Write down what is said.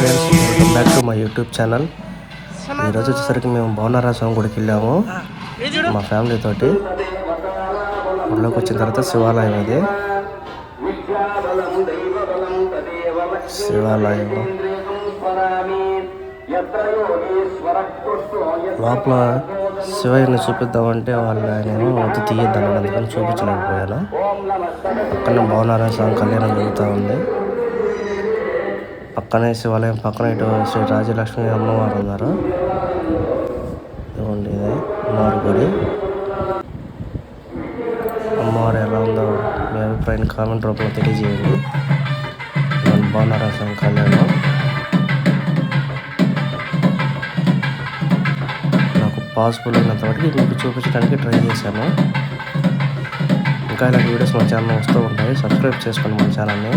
Friends welcome back to my YouTube channel. ఈరోజు వచ్చేసరికి మేము భవనారా స్వామి గుడికి వెళ్ళాము. మా ఫ్యామిలీ తోటి. ఊళ్ళోకి వచ్చిన తర్వాత శివాలయం ఇది. శివాలయం. లోపల శివయ్యని చూపిద్దామంటే వాళ్ళు ఆయన వద్దు తీయద్దాను అందుకని చూపించలేకపోయాను. పక్కన భవనారాయణ స్వామి కళ్యాణం జరుగుతూ ఉంది. పక్కనే శివాలయం పక్కన ఇటు శ్రీ రాజలక్ష్మి అమ్మవారు ఉన్నారు. ఇదిగోండి ఇది అమ్మవారి గుడి. అమ్మవారు ఎలా ఉందో మీ అభిప్రాయం కామెంట్ రూపంలో తెలియజేయండి. బాగున్నారా భవనారాయణ స్వామి కళ్యాణం. నాకు పాసిబుల్ అయినంత వరకు మీకు చూపించడానికి ట్రై చేశాను. ఇంకా ఇలాంటి వీడియోస్ మన ఛానల్ వస్తూ ఉంటాయి. సబ్స్క్రైబ్ చేసుకోండి మన ఛానల్ని.